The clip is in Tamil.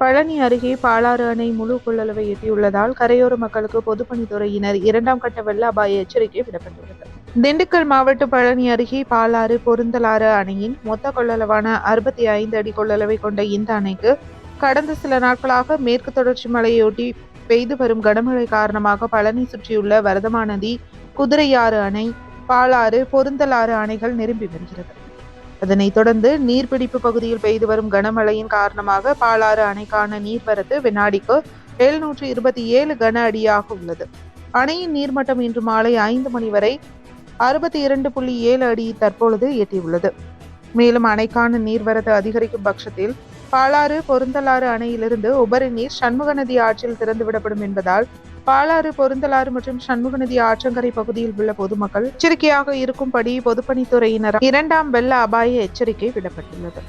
பழனி அருகே பாலாறு அணை முழு கொள்ளளவை எட்டியுள்ளதால் கரையோர மக்களுக்கு பொதுப்பணித்துறையினர் இரண்டாம் கட்ட வெள்ள அபாய எச்சரிக்கை விடப்பட்டுள்ளது. திண்டுக்கல் மாவட்டம் பழனி அருகே பாலாறு பொருந்தலாறு அணையின் மொத்த கொள்ளளவான அறுபத்தி ஐந்து அடி கொள்ளளவை கொண்ட இந்த அணைக்கு கடந்த சில நாட்களாக மேற்கு தொடர்ச்சி மலையொட்டி பெய்து வரும் கனமழை காரணமாக பழனி சுற்றியுள்ள வரதமா நதி குதிரையாறு அணை பாலாறு பொருந்தலாறு அணைகள் நிரம்பி வருகிறது. அதனைத் தொடர்ந்து நீர்பிடிப்பு பகுதியில் பெய்து வரும் கனமழையின் காரணமாக பாலாறு அணைக்கான நீர்வரத்து வினாடிக்கு எழுநூற்று இருபத்தி ஏழு கன அடியாக உள்ளது. அணையின் நீர்மட்டம் இன்று மாலை ஐந்து மணி வரை அறுபத்தி இரண்டு புள்ளி ஏழு அடி தற்பொழுது எட்டியுள்ளது. மேலும் அணைக்கான நீர்வரத்து அதிகரிக்கும் பட்சத்தில் பாலாறு பொருந்தலாறு அணையிலிருந்து உபரி நீர் சண்முக நதி ஆற்றில் திறந்துவிடப்படும் என்பதால் பாலாறு பொருந்தலாறு மற்றும் சண்முக நதி ஆற்றங்கரை பகுதியில் உள்ள பொதுமக்கள் எச்சரிக்கையாக இருக்கும்படி பொதுப்பணித்துறையினர் இரண்டாம் வெள்ள அபாய எச்சரிக்கை விடப்பட்டுள்ளது.